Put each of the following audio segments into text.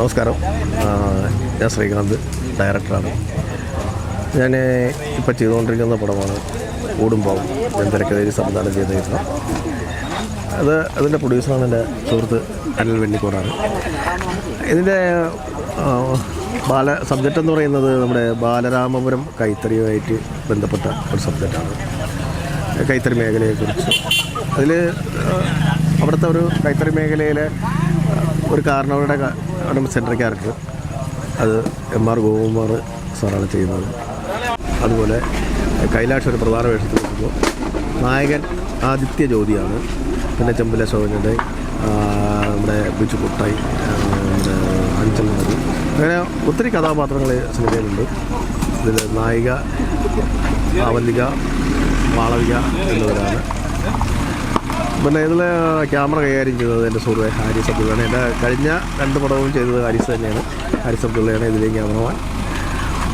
നമസ്കാരം. ഞാൻ ശ്രീകാന്ത് ഡയറക്ടറാണ്. ഞാൻ ഇപ്പോൾ ചെയ്തുകൊണ്ടിരിക്കുന്ന പടമാണ് ഓടുമ്പാവും ഞാൻ തിരക്കഥയിൽ സംവിധാനം ചെയ്തിരുന്നു അത് അതിന്റെ പ്രൊഡ്യൂസറാണ് എന്റെ സുഹൃത്ത് അനിൽ വെണ്ണിക്കോടാണ് ഇതിന്റെ ബാല സബ്ജക്റ്റ് എന്ന് പറയുന്നത് നമ്മുടെ ബാലരാമപുരം കൈത്തറിയുമായിട്ട് ബന്ധപ്പെട്ട ഒരു സബ്ജക്റ്റാണ്. കൈത്തറി മേഖലയെക്കുറിച്ച്. അതിൽ അവിടുത്തെ ഒരു കൈത്തറി മേഖലയിലെ ഒരു കാരണവരുടെ ക്യാരക്ടർ അത് എം ആർ ഗോകുമാർ സാറാണ് ചെയ്യുന്നത്. അതുപോലെ കൈലാഷ് ഒരു പ്രധാന വേഷത്തിൽ നിൽക്കുമ്പോൾ നായകൻ ആദിത്യ ജ്യോതിയാണ്. പിന്നെ ചെമ്പില ശോഭനയുടെ നമ്മുടെ ബിജു കുട്ടായി നമ്മുടെ അഞ്ചൽ നദി അങ്ങനെ ഒത്തിരി കഥാപാത്രങ്ങൾ സിനിമയിലുണ്ട്. ഇതിൽ നായിക ആവല്ലിക വാളവിക എന്നിവരാണ്. പിന്നെ ഇതിൽ ക്യാമറ കൈകാര്യം ചെയ്തത് എന്റെ സുഹൃത്ത് ഹാരിസ് അബ്ദുള്ളയാണ്. എന്റെ കഴിഞ്ഞ രണ്ട് പടവും ചെയ്തത് ഹാരിസ് തന്നെയാണ്. ഹാരിസ് അബ്ദുള്ളയാണ് ഇതിലെയും ക്യാമറമാൻ.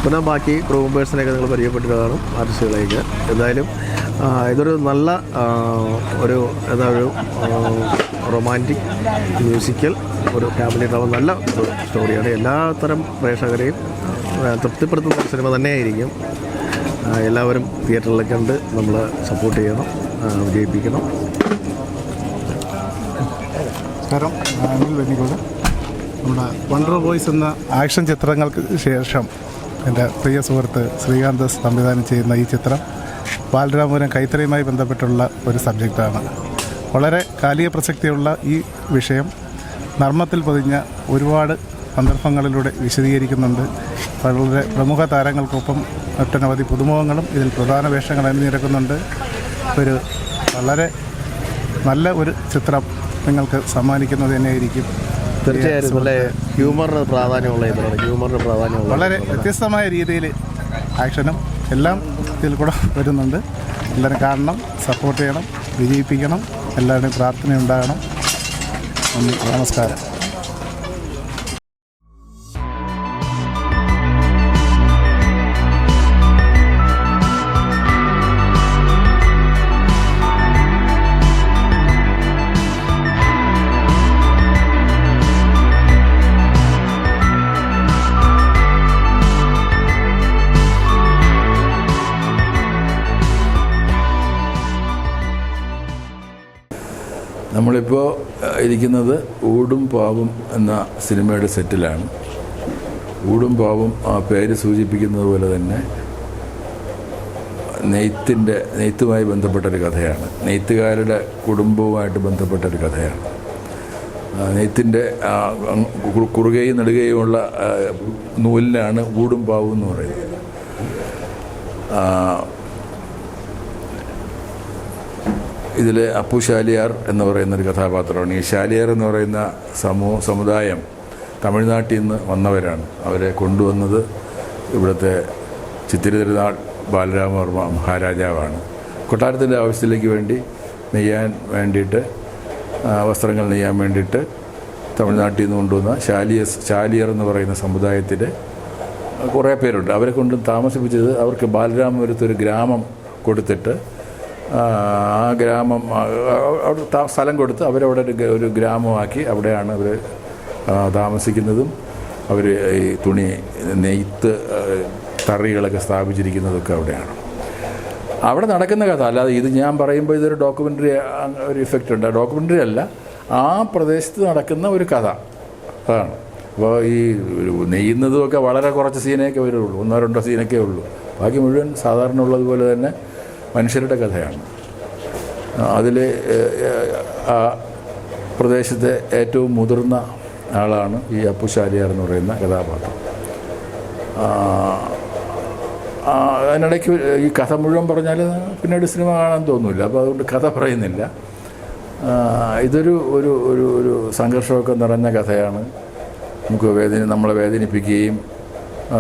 പിന്നെ ബാക്കി ക്രൂ മെമ്പേഴ്സിനെയൊക്കെ നിങ്ങൾ പരിചയപ്പെട്ടതാണ് ആർട്ടിസ്റ്റുകളേക്ക് എന്തായാലും ഇതൊരു നല്ല ഒരു എന്താ ഒരു റൊമാന്റിക് മ്യൂസിക്കൽ ഒരു ഫാമിലി ഡ്രാമ നല്ല സ്റ്റോറിയാണ് എല്ലാത്തരം പ്രേക്ഷകരെയും തൃപ്തിപ്പെടുത്തുന്ന ഒരു സിനിമ തന്നെയായിരിക്കും. എല്ലാവരും തിയേറ്ററിൽ കണ്ട് നമ്മൾ സപ്പോർട്ട് ചെയ്യണം വിജയിപ്പിക്കണം. നമസ്കാരം. അനിൽ വെണ്ണിക്കോട് നമ്മുടെ വണ്ടർ ബോയ്സ് എന്ന ആക്ഷൻ ചിത്രങ്ങൾക്ക് ശേഷം എന്റെ പ്രിയ സുഹൃത്ത് ശ്രീകാന്ത് സംവിധാനം ചെയ്യുന്ന ഈ ചിത്രം ബാലരാമപുരം കൈത്തറിയുമായി ബന്ധപ്പെട്ടുള്ള ഒരു സബ്ജക്റ്റാണ്. വളരെ കാലിക പ്രസക്തിയുള്ള ഈ വിഷയം നർമ്മത്തിൽ പൊതിഞ്ഞ ഒരുപാട് സന്ദർഭങ്ങളിലൂടെ വിശദീകരിക്കുന്നുണ്ട്. വളരെ പ്രമുഖ താരങ്ങൾക്കൊപ്പം ഒട്ടനവധി പുതുമുഖങ്ങളും ഇതിൽ പ്രധാന വേഷങ്ങൾ അണിനിരക്കുന്നുണ്ട്. ഒരു വളരെ നല്ല ഒരു ചിത്രം നിങ്ങൾക്ക് സമ്മാനിക്കുന്നത് തന്നെയായിരിക്കും. തീർച്ചയായിട്ടും നല്ല ഹ്യൂമറിന് പ്രാധാന്യമുള്ള ഇതാണ് ഹ്യൂമറിന് പ്രാധാന്യമുള്ള വളരെ വ്യത്യസ്തമായ രീതിയിൽ ആക്ഷനും എല്ലാം ഇതിൽ കൂടെ വരുന്നുണ്ട്. എല്ലാവരും കാണണം സപ്പോർട്ട് ചെയ്യണം വിജയിപ്പിക്കണം എല്ലാവരുടെയും പ്രാർത്ഥന ഉണ്ടാകണം നമസ്കാരം. നമ്മളിപ്പോൾ ഇരിക്കുന്നത് ഊടും പാവും എന്ന സിനിമയുടെ സെറ്റിലാണ്. ഊടും പാവും ആ പേര് സൂചിപ്പിക്കുന്നത് പോലെ തന്നെ നെയ്ത്തിന്റെ നെയ്ത്തുമായി ബന്ധപ്പെട്ടൊരു കഥയാണ്. നെയ്ത്തുകാരുടെ കുടുംബവുമായിട്ട് ബന്ധപ്പെട്ടൊരു കഥയാണ്. നെയ്ത്തിന്റെ കുറുകയും നെടുകയുമുള്ള നൂലിനാണ് ഊടും പാവും എന്ന് പറയുന്നത് ആ, ഇതിൽ അപ്പു ശാലിയാർ എന്ന് പറയുന്ന ഒരു കഥാപാത്രമാണ്. ഈ ശാലിയാർ എന്ന് പറയുന്ന സമൂ സമുദായം തമിഴ്നാട്ടിൽ നിന്ന് വന്നവരാണ്. അവരെ കൊണ്ടുവന്നത് ഇവിടുത്തെ ചിത്തിരി തിരുനാൾ ബാലരാമവർമ്മ മഹാരാജാവാണ്. കൊട്ടാരത്തിന്റെ ആവശ്യത്തിലേക്ക് വേണ്ടി നെയ്യാൻ വേണ്ടിയിട്ട് വസ്ത്രങ്ങൾ നെയ്യാൻ വേണ്ടിയിട്ട് തമിഴ്നാട്ടിൽ നിന്ന് കൊണ്ടുവന്ന ശാലിയസ് ശാലിയർ എന്ന് പറയുന്ന സമുദായത്തിന്റെ കുറേ പേരുണ്ട്. അവരെ കൊണ്ട് താമസിപ്പിച്ചത് അവർക്ക് ബാലരാമപുരത്ത് ഒരു ഗ്രാമം കൊടുത്തിട്ട് ആ ഗ്രാമം അവിടെ സ്ഥലം കൊടുത്ത് അവരവിടെ ഒരു ഒരു ഗ്രാമമാക്കി അവിടെയാണ് അവർ താമസിക്കുന്നതും. അവർ ഈ തുണി നെയ്ത്ത് തറികളൊക്കെ സ്ഥാപിച്ചിരിക്കുന്നതൊക്കെ അവിടെയാണ്. അവിടെ നടക്കുന്ന കഥ അല്ലാതെ ഇത് ഞാൻ പറയുമ്പോൾ ഇതൊരു ഡോക്യുമെന്ററി ഒരു ഇഫക്റ്റ് ഉണ്ട്. ഡോക്യുമെന്ററി അല്ല ആ പ്രദേശത്ത് നടക്കുന്ന ഒരു കഥ. അതാണ്. അപ്പോൾ ഈ നെയ്യുന്നതുമൊക്കെ വളരെ കുറച്ച് സീനൊക്കെ വരുള്ളൂ. ഒന്നോ രണ്ടോ സീനൊക്കെ ഉള്ളൂ. ബാക്കി മുഴുവൻ സാധാരണ ഉള്ളതുപോലെ തന്നെ മനുഷ്യരുടെ കഥയാണ്. അതിൽ ആ പ്രദേശത്തെ ഏറ്റവും മുതിർന്ന ആളാണ് ഈ അപ്പുശാലിയാർ എന്ന് പറയുന്ന കഥാപാത്രം. അതിനിടയ്ക്ക് ഈ കഥ മുഴുവൻ പറഞ്ഞാൽ പിന്നീട് സിനിമ കാണാൻ തോന്നില്ല. അപ്പോൾ അതുകൊണ്ട് കഥ പറയുന്നില്ല. ഇതൊരു ഒരു ഒരു ഒരു സംഘർഷമൊക്കെ നിറഞ്ഞ കഥയാണ്. നമുക്ക് വേദന നമ്മളെ വേദനിപ്പിക്കുകയും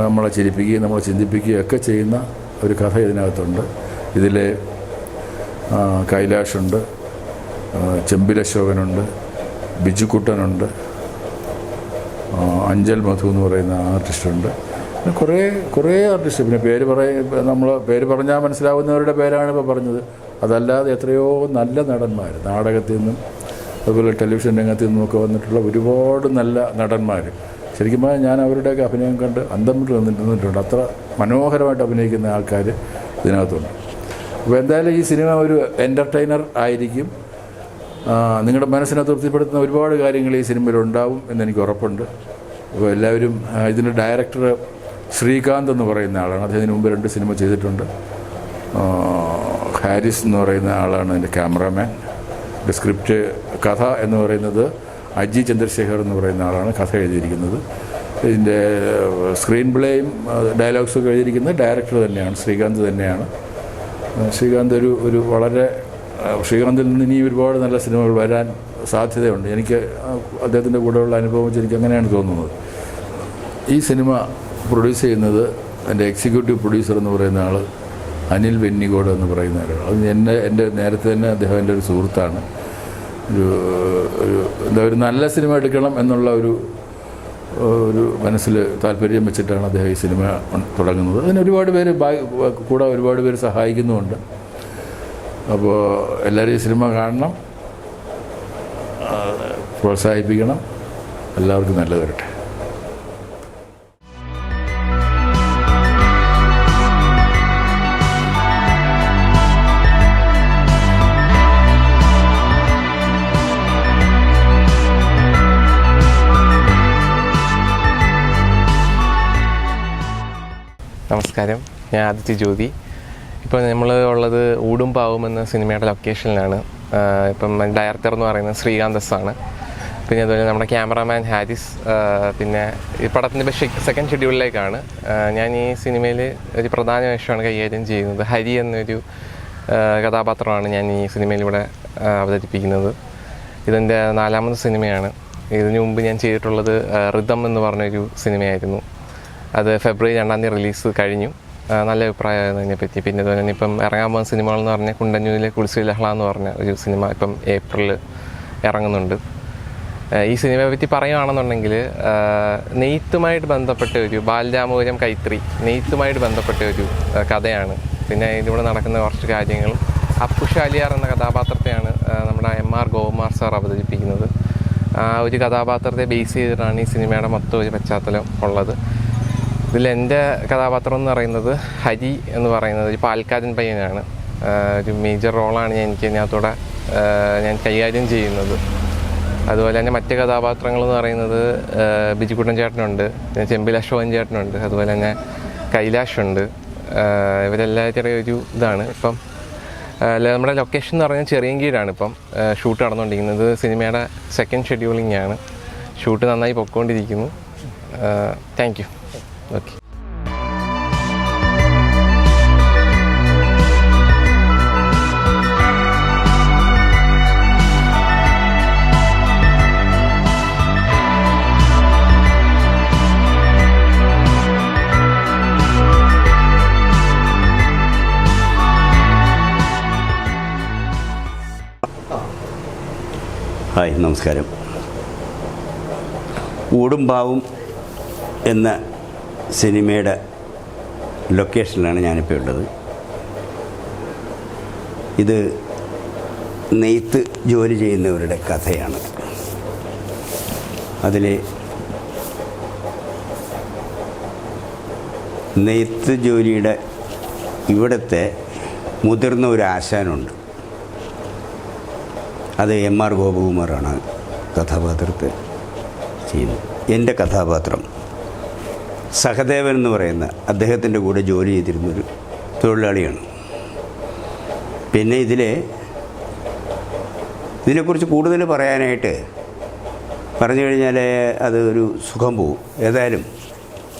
നമ്മളെ ചിരിപ്പിക്കുകയും നമ്മളെ ചിന്തിപ്പിക്കുകയും ഒക്കെ ചെയ്യുന്ന ഒരു കഥ ഇതിനകത്തുണ്ട്. ഇതിൽ കൈലാഷുണ്ട് ചെമ്പിലശോകനുണ്ട് ബിജുക്കുട്ടനുണ്ട് അഞ്ചൽ മധു എന്ന് പറയുന്ന ആർട്ടിസ്റ്റുണ്ട്. പിന്നെ കുറേ കുറേ ആർട്ടിസ്റ്റ് പിന്നെ പേര് പറയ നമ്മൾ പേര് പറഞ്ഞാൽ മനസ്സിലാവുന്നവരുടെ പേരാണ് ഇപ്പോൾ പറഞ്ഞത്. അതല്ലാതെ എത്രയോ നല്ല നടന്മാർ നാടകത്തിൽ നിന്നും അതുപോലെ ടെലിവിഷൻ രംഗത്ത് നിന്നുമൊക്കെ വന്നിട്ടുള്ള ഒരുപാട് നല്ല നടന്മാർ ശരിക്കും പറഞ്ഞാൽ ഞാൻ അവരുടെയൊക്കെ അഭിനയം കണ്ട് അന്തം വിട്ട് നിന്നിട്ട് നിന്നിട്ടുണ്ട് അത്ര മനോഹരമായിട്ട് അഭിനയിക്കുന്ന ആൾക്കാർ ഇതിനകത്തുണ്ട്. അപ്പോൾ എന്തായാലും ഈ സിനിമ ഒരു എന്റർടൈനർ ആയിരിക്കും. നിങ്ങളുടെ മനസ്സിനെ തൃപ്തിപ്പെടുത്തുന്ന ഒരുപാട് കാര്യങ്ങൾ ഈ സിനിമയിൽ ഉണ്ടാവും എന്നെനിക്ക് ഉറപ്പുണ്ട്. അപ്പോൾ എല്ലാവരും ഇതിന്റെ ഡയറക്ടർ ശ്രീകാന്ത് എന്ന് പറയുന്ന ആളാണ്. അദ്ദേഹത്തിന് മുമ്പ് രണ്ട് സിനിമ ചെയ്തിട്ടുണ്ട്. ഹാരിസ് എന്ന് പറയുന്ന ആളാണ് എന്റെ ക്യാമറാമാൻ സ്ക്രിപ്റ്റ് കഥ എന്ന് പറയുന്നത് അജി ചന്ദ്രശേഖർ എന്ന് പറയുന്ന ആളാണ് കഥ എഴുതിയിരിക്കുന്നത്. ഇതിന്റെ സ്ക്രീൻ പ്ലേയും ഡയലോഗ്സൊക്കെ എഴുതിയിരിക്കുന്നത് ഡയറക്ടർ തന്നെയാണ് ശ്രീകാന്ത് തന്നെയാണ്. ശ്രീകാന്ത് ഒരു ഒരു വളരെ ശ്രീകാന്തിൽ നിന്ന് ഇനി ഒരുപാട് നല്ല സിനിമകൾ വരാൻ സാധ്യതയുണ്ട്. എനിക്ക് അദ്ദേഹത്തിന്റെ കൂടെയുള്ള അനുഭവം വെച്ച് എനിക്ക് അങ്ങനെയാണ് തോന്നുന്നത്. ഈ സിനിമ പ്രൊഡ്യൂസ് ചെയ്യുന്നത് എന്റെ എക്സിക്യൂട്ടീവ് പ്രൊഡ്യൂസർ എന്ന് പറയുന്ന ആൾ അനിൽ വെന്നിഗോഡ് എന്ന് പറയുന്ന ആളാണ്. അത് എന്നെ എന്റെ നേരത്തെ തന്നെ അദ്ദേഹം എന്റെ ഒരു സുഹൃത്താണ്. ഒരു ഒരു എന്താ ഒരു നല്ല സിനിമ എടുക്കണം എന്നുള്ള ഒരു ഒരു മനസ്സിൽ താല്പര്യം വെച്ചിട്ടാണ് അദ്ദേഹം ഈ സിനിമ തുടങ്ങുന്നത്. അതിന് ഒരുപാട് പേര് കൂടെ ഒരുപാട് പേര് സഹായിക്കുന്നുമുണ്ട്. അപ്പോൾ എല്ലാവരും ഈ സിനിമ കാണണം. പ്രോത്സാഹിപ്പിക്കണം. എല്ലാവർക്കും നല്ലത് വരട്ടെ. നമസ്കാരം. ഞാൻ ആദിത്യ ജ്യോതി. ഇപ്പോൾ നമ്മൾ ഉള്ളത് ഊടും പാവും എന്ന സിനിമയുടെ ലൊക്കേഷനിലാണ്. ഇപ്പം ഡയറക്ടർ എന്ന് പറയുന്നത് ശ്രീകാന്ത് ആണ്. പിന്നെ അതുപോലെ നമ്മുടെ ക്യാമറാമാൻ ഹാരിസ് പിന്നെ ഈ പടത്തിന്റെ സെക്കൻഡ് ഷെഡ്യൂളിലേക്കാണ് ഞാൻ ഈ സിനിമയിൽ ഒരു പ്രധാന വേഷമാണ് കൈകാര്യം ചെയ്യുന്നത്. ഹരി എന്നൊരു കഥാപാത്രമാണ് ഞാൻ ഈ സിനിമയിലൂടെ അവതരിപ്പിക്കുന്നത്. ഇതെന്റെ നാലാമത്തെ സിനിമയാണ്. ഇതിനു മുമ്പ് ഞാൻ ചെയ്തിട്ടുള്ളത് റിതം എന്ന് പറഞ്ഞൊരു സിനിമയായിരുന്നു. അത് ഫെബ്രുവരി രണ്ടാം തീയതി റിലീസ് കഴിഞ്ഞു. നല്ല അഭിപ്രായമായിരുന്നു അതിനെപ്പറ്റി. പിന്നെ അതുപോലെ തന്നെ ഇപ്പം ഇറങ്ങാൻ പോകുന്ന സിനിമകൾ എന്ന് പറഞ്ഞാൽ കുണ്ടഞ്ഞൂരിലെ കുളിശ്ശി ലഹള എന്ന് പറഞ്ഞ ഒരു സിനിമ ഇപ്പം ഏപ്രിലിൽ ഇറങ്ങുന്നുണ്ട്. ഈ സിനിമയെ പറ്റി പറയുകയാണെന്നുണ്ടെങ്കിൽ നെയ്ത്തുമായിട്ട് ബന്ധപ്പെട്ട ഒരു ബാലരാമപുരം കൈത്രി നെയ്ത്തുമായിട്ട് ബന്ധപ്പെട്ട ഒരു കഥയാണ്. പിന്നെ ഇതിലൂടെ നടക്കുന്ന കുറച്ച് കാര്യങ്ങളും അപ്പുഷാലിയാർ എന്ന കഥാപാത്രത്തെയാണ് നമ്മുടെ എം ആർ ഗോകുമാർ സാർ അവതരിപ്പിക്കുന്നത്. ആ ഒരു കഥാപാത്രത്തെ ബേസ് ചെയ്തിട്ടാണ് ഈ സിനിമയുടെ മൊത്തം ഒരു പശ്ചാത്തലം ഉള്ളത്. ഇതിൽ എന്റെ കഥാപാത്രം എന്ന് പറയുന്നത് ഹരി എന്ന് പറയുന്നത് ഒരു പാൽക്കാരൻ പയ്യനാണ്. ഒരു മേജർ റോളാണ് ഞാൻ എനിക്ക് അതിനകത്തൂടെ ഞാൻ കൈകാര്യം ചെയ്യുന്നത്. അതുപോലെ തന്നെ മറ്റ് കഥാപാത്രങ്ങൾ എന്ന് പറയുന്നത് ബിജുക്കുട്ടൻ ചേട്ടനുണ്ട് പിന്നെ ചെമ്പിൽ അശോകൻ ചേട്ടനുണ്ട് അതുപോലെ തന്നെ കൈലാഷുണ്ട് ഉണ്ട്. ചെറിയ ഒരു ഇതാണ്. ഇപ്പം നമ്മുടെ ലൊക്കേഷൻ എന്ന് പറഞ്ഞാൽ ചെറിയങ്കീഴാണ് ഇപ്പം ഷൂട്ട് നടന്നുകൊണ്ടിരിക്കുന്നത്. സിനിമയുടെ സെക്കൻഡ് ഷെഡ്യൂളിംഗ് ആണ്. ഷൂട്ട് നന്നായി പൊയ്ക്കൊണ്ടിരിക്കുന്നു താങ്ക് യു ഓക്കെ ഹായ് നമസ്കാരം. ഊടും പാവും എന്ന സിനിമയുടെ ലൊക്കേഷനിലാണ് ഞാനിപ്പോൾ ഉള്ളത്. ഇത് നെയ്ത്ത് ജോലി ചെയ്യുന്നവരുടെ കഥയാണ്. അതിലെ നെയ്ത്ത് ജോലിയുടെ ഇവിടുത്തെ മുതിർന്ന ഒരു ആശാനുണ്ട്. അത് എം ആർ ഗോപകുമാറാണ് കഥാപാത്രത്തെ ചെയ്യുന്നത്. എന്റെ കഥാപാത്രം സഹദേവൻ എന്ന് പറയുന്ന അദ്ദേഹത്തിന്റെ കൂടെ ജോലി ചെയ്തിരുന്നൊരു തൊഴിലാളിയാണ്. പിന്നെ ഇതിലെ ഇതിനെക്കുറിച്ച് കൂടുതൽ പറയാനായിട്ട് പറഞ്ഞു കഴിഞ്ഞാൽ അത് ഒരു സുഖം പോവും. ഏതായാലും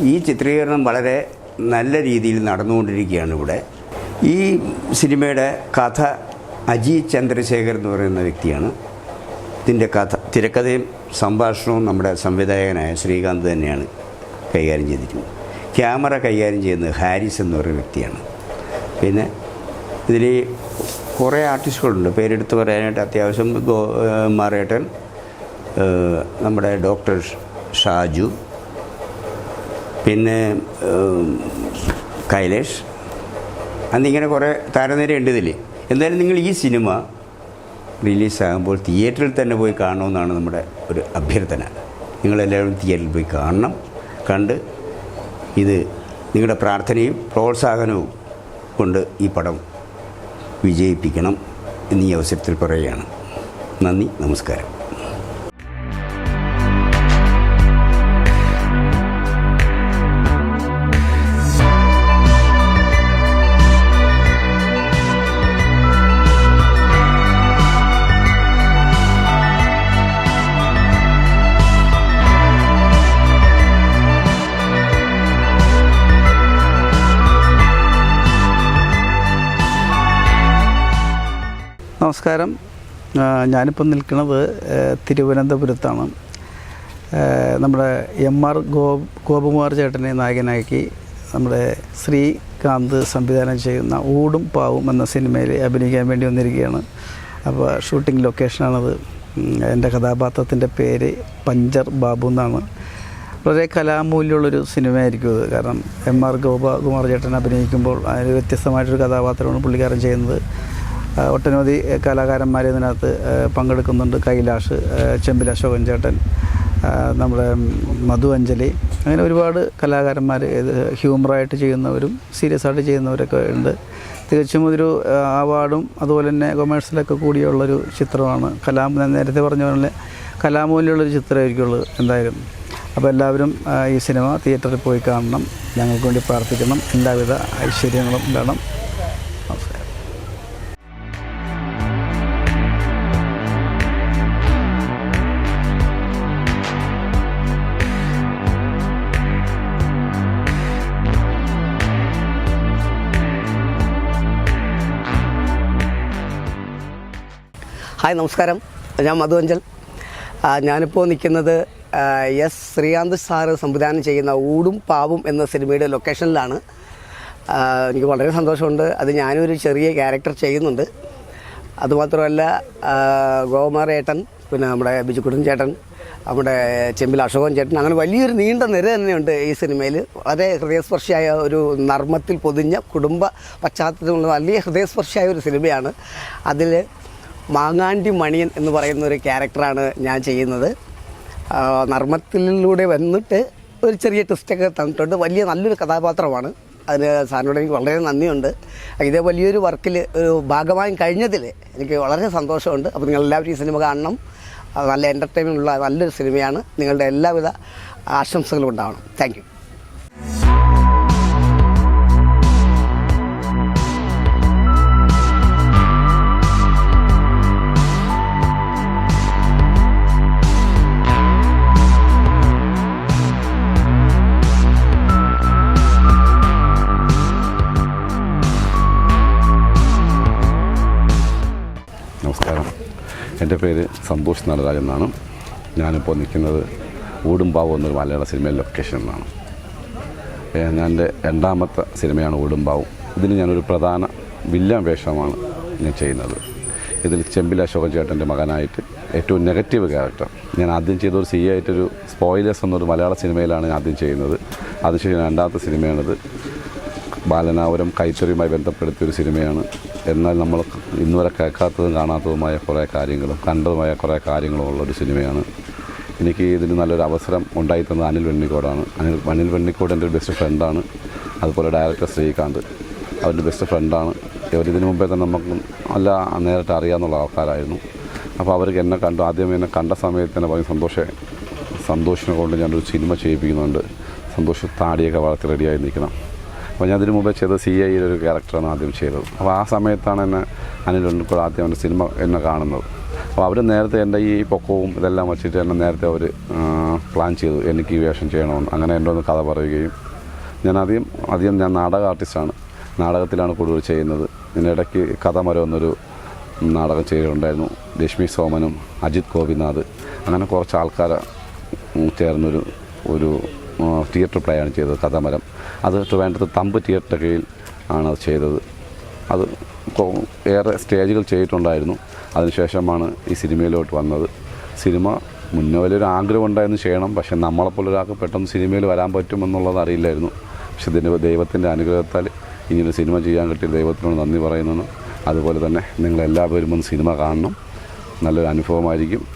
ഈ ചിത്രീകരണം വളരെ നല്ല രീതിയിൽ നടന്നുകൊണ്ടിരിക്കുകയാണ് ഇവിടെ. ഈ സിനിമയുടെ കഥ അജി ചന്ദ്രശേഖർ എന്ന് പറയുന്ന വ്യക്തിയാണ്. ഇതിന്റെ കഥ തിരക്കഥയും സംഭാഷണവും നമ്മുടെ സംവിധായകനായ ശ്രീകാന്ത് തന്നെയാണ്. കൈകാര്യം ചെയ്തിരിക്കുന്നത്. ക്യാമറ കൈകാര്യം ചെയ്യുന്നത് ഹാരിസ് എന്ന് പറയുന്ന വ്യക്തിയാണ്. പിന്നെ ഇതിൽ കുറേ ആർട്ടിസ്റ്റുകളുണ്ട്. പേരെടുത്ത് പറയാനായിട്ട് അത്യാവശ്യം ഗോ മാറേട്ടൻ നമ്മുടെ ഡോക്ടർ ഷാജു പിന്നെ കൈലേഷ്. അന്നിങ്ങനെ കുറേ താരനിരയുണ്ട് ഇതിൽ. എന്തായാലും നിങ്ങൾ ഈ സിനിമ റിലീസാകുമ്പോൾ തിയേറ്ററിൽ തന്നെ പോയി കാണണമെന്നാണ് നമ്മുടെ ഒരു അഭ്യർത്ഥന. നിങ്ങളെല്ലാവരും തിയേറ്ററിൽ പോയി കാണണം. കണ്ട് ഇത് നിങ്ങളുടെ പ്രാർത്ഥനയും പ്രോത്സാഹനവും കൊണ്ട് ഈ പടം വിജയിപ്പിക്കണം എന്നീ അവസരത്തിൽ പറയുകയാണ്. നന്ദി നമസ്കാരം. നമസ്കാരം. ഞാനിപ്പം നിൽക്കുന്നത് തിരുവനന്തപുരത്താണ്. നമ്മുടെ എം ആർ ഗോ ഗോപകുമാർ ചേട്ടനെ നായകനാക്കി നമ്മുടെ ശ്രീകാന്ത് സംവിധാനം ചെയ്യുന്ന ഊടും പാവും എന്ന സിനിമയിൽ അഭിനയിക്കാൻ വേണ്ടി വന്നിരിക്കുകയാണ്. അപ്പോൾ ഷൂട്ടിംഗ് ലൊക്കേഷനാണത്. എന്റെ കഥാപാത്രത്തിന്റെ പേര് പഞ്ചർ ബാബു എന്നാണ്. വളരെ കലാമൂല്യമുള്ളൊരു സിനിമയായിരിക്കും അത് കാരണം എം ആർ ഗോപകുമാർ ചേട്ടൻ അഭിനയിക്കുമ്പോൾ അതിന് വ്യത്യസ്തമായിട്ടൊരു കഥാപാത്രമാണ് പുള്ളിക്കാരൻ ചെയ്യുന്നത്. ഒട്ടനവധി കലാകാരന്മാർ ഇതിനകത്ത് പങ്കെടുക്കുന്നുണ്ട്. കൈലാഷ് ചെമ്പിൽ അശോകൻ ചേട്ടൻ നമ്മുടെ മധു അഞ്ജലി അങ്ങനെ ഒരുപാട് കലാകാരന്മാർ ഇത് ഹ്യൂമറായിട്ട് ചെയ്യുന്നവരും സീരിയസ് ആയിട്ട് ചെയ്യുന്നവരൊക്കെ ഉണ്ട്. തികച്ചും ഒരു അവാർഡും അതുപോലെ തന്നെ കൊമേഴ്സിലൊക്കെ കൂടിയുള്ളൊരു ചിത്രമാണ്. കലാം ഞാൻ നേരത്തെ പറഞ്ഞ പോലെ കലാമൂല്യമുള്ളൊരു ചിത്രമായിരിക്കുള്ളൂ എന്തായാലും. അപ്പോൾ എല്ലാവരും ഈ സിനിമ തിയേറ്ററിൽ പോയി കാണണം. ഞങ്ങൾക്ക് വേണ്ടി പ്രാർത്ഥിക്കണം. എല്ലാവിധ ഐശ്വര്യങ്ങളും വേണം. ഹായ് നമസ്കാരം. ഞാൻ മധു അഞ്ചൽ. ഞാനിപ്പോൾ നിൽക്കുന്നത് എസ് ശ്രീകാന്ത് സാറ് സംവിധാനം ചെയ്യുന്ന ഊടും പാവും എന്ന സിനിമയുടെ ലൊക്കേഷനിലാണ്. എനിക്ക് വളരെ സന്തോഷമുണ്ട്. അത് ഞാനൊരു ചെറിയ ക്യാരക്ടർ ചെയ്യുന്നുണ്ട്. അതുമാത്രമല്ല ഗോമാറേട്ടൻ പിന്നെ നമ്മുടെ ബിജുക്കുട്ടൻ ചേട്ടൻ നമ്മുടെ ചെമ്പിൽ അശോകൻ ചേട്ടൻ അങ്ങനെ വലിയൊരു നീണ്ട നിര തന്നെയുണ്ട് ഈ സിനിമയിൽ വളരെ ഹൃദയസ്പർശിയായ ഒരു നർമ്മത്തിൽ പൊതിഞ്ഞ കുടുംബ പശ്ചാത്തലമുള്ള വലിയ ഹൃദയസ്പർശിയായ ഒരു സിനിമയാണ്. അതിൽ മാങ്ങാണ്ടി മണിയൻ എന്ന് പറയുന്ന ഒരു ക്യാരക്ടറാണ് ഞാൻ ചെയ്യുന്നത്. നർമ്മത്തിലൂടെ വന്നിട്ട് ഒരു ചെറിയ ട്വിസ്റ്റൊക്കെ തന്നിട്ടുണ്ട്. വലിയ നല്ലൊരു കഥാപാത്രമാണ്. അതിന് സാറിനോട് എനിക്ക് വളരെ നന്ദിയുണ്ട്. ഇതേ വലിയൊരു വർക്കിൽ ഒരു ഭാഗമായി കഴിഞ്ഞതിൽ എനിക്ക് വളരെ സന്തോഷമുണ്ട്. അപ്പോൾ നിങ്ങൾ എല്ലാവരും ഈ സിനിമ കാണണം. നല്ല എന്റർടൈൻമെന്റ് ഉള്ള നല്ലൊരു സിനിമയാണ്. നിങ്ങളുടെ എല്ലാവിധ ആശംസകളും ഉണ്ടാവണം. താങ്ക് എന്റെ പേര് സന്തോഷ് നടരാജൻ എന്നാണ്. ഞാനിപ്പോൾ നിൽക്കുന്നത് ഊടുംപാവ് എന്നൊരു മലയാള സിനിമയിലെ എന്നാണ്. ഞാൻ എന്റെ രണ്ടാമത്തെ സിനിമയാണ് ഊടുംപാവും ഇതിന് ഞാനൊരു പ്രധാന വില്ലൻ വേഷമാണ് ഞാൻ ചെയ്യുന്നത്. ഇതിൽ ചെമ്പിൽ അശോകൻ ചേട്ടന്റെ മകനായിട്ട് ഏറ്റവും നെഗറ്റീവ് ക്യാരക്ടർ ഞാൻ ആദ്യം ചെയ്ത ഒരു സി ആയിട്ടൊരു സ്പോയിലേഴ്സ് എന്നൊരു മലയാള സിനിമയിലാണ് ഞാൻ ആദ്യം ചെയ്യുന്നത്. അതിനുശേഷം രണ്ടാമത്തെ സിനിമയാണിത്. ബാലനാപുരം കൈത്തറിയുമായി ബന്ധപ്പെടുത്തിയൊരു സിനിമയാണ് എന്നാൽ നമ്മൾ ഇന്നുവരെ കേൾക്കാത്തതും കാണാത്തതുമായ കുറേ കാര്യങ്ങളും കണ്ടതുമായ കുറേ കാര്യങ്ങളും ഉള്ളൊരു സിനിമയാണ്. എനിക്ക് ഇതിന് നല്ലൊരു അവസരം ഉണ്ടായി തന്നത് അനിൽ വെണ്ണിക്കോടാണ്. അനിൽ അനിൽ വെണ്ണിക്കോട് എന്റെ ബെസ്റ്റ് ഫ്രണ്ടാണ് അതുപോലെ ഡയറക്ടർ ശ്രീകാന്ത്. അവരുടെ ബെസ്റ്റ് ഫ്രണ്ടാണ് ഇവരിതിനു മുമ്പേ തന്നെ നമുക്ക് നല്ല നേരിട്ട് അറിയാമെന്നുള്ള ആൾക്കാരായിരുന്നു. അപ്പോൾ അവർക്ക് എന്നെ കണ്ടു. ആദ്യം എന്നെ കണ്ട സമയത്ത് തന്നെ പറയും സന്തോഷേ സന്തോഷിനെ കൊണ്ട് ഞാനൊരു സിനിമ ചെയ്യിപ്പിക്കുന്നുണ്ട്. സന്തോഷ് താടിയൊക്കെ വളർത്തി റെഡിയായി നിൽക്കണം. അപ്പോൾ ഞാൻ മുമ്പേ ചെയ്ത സി ഐയിൽ ഒരു ക്യാരക്ടറാണ് ആദ്യം ചെയ്തത്. അപ്പോൾ ആ സമയത്താണ് എന്നെ അനിൽ ആദ്യം എന്റെ സിനിമ എന്നെ കാണുന്നത്. അപ്പോൾ അവർ നേരത്തെ എന്റെ ഈ പൊക്കവും ഇതെല്ലാം വെച്ചിട്ട് എന്നെ നേരത്തെ അവർ പ്ലാൻ ചെയ്തു എനിക്ക് ഈ വേഷം ചെയ്യണമെന്ന്. അങ്ങനെ എന്റെ ഒന്ന് കഥ പറയുകയും ഞാൻ ആദ്യം ആദ്യം ഞാൻ നാടക ആർട്ടിസ്റ്റാണ് നാടകത്തിലാണ് കൂടുതൽ ചെയ്യുന്നത്. ഇതിനിടയ്ക്ക് കഥമരം എന്നൊരു നാടകം ചെയ്തിട്ടുണ്ടായിരുന്നു. രശ്മി സോമനും അജിത് ഗോപിനാഥ്. അങ്ങനെ കുറച്ച് ആൾക്കാരെ ചേർന്നൊരു ഒരു തിയേറ്റർ പ്ലേ ആണ് ചെയ്തത് കഥമരം. അത് ട്രിവാൻഡ്രത്ത് തമ്പ് തിയേറ്ററിന്റെ കീഴിൽ ആണ് അത് ചെയ്തത്. അത് ഏറെ സ്റ്റേജുകൾ ചെയ്തിട്ടുണ്ടായിരുന്നു. അതിനുശേഷമാണ് ഈ സിനിമയിലോട്ട് വന്നത്. സിനിമ മുന്നേ വലിയൊരു ആഗ്രഹം ഉണ്ടായിരുന്നു ചെയ്യണം. പക്ഷേ നമ്മളെപ്പോലെ ഒരാൾക്ക് പെട്ടെന്ന് സിനിമയിൽ വരാൻ പറ്റുമെന്നുള്ളത് അറിയില്ലായിരുന്നു. പക്ഷെ ഇതിന് ദൈവത്തിന്റെ അനുഗ്രഹത്താൽ ഇനിയൊരു സിനിമ ചെയ്യാൻ കിട്ടിയ ദൈവത്തിനോട് നന്ദി പറയുന്നു അതുപോലെ തന്നെ നിങ്ങളെല്ലാവരും ഒന്ന് സിനിമ കാണണം. നല്ലൊരു അനുഭവമായിരിക്കും.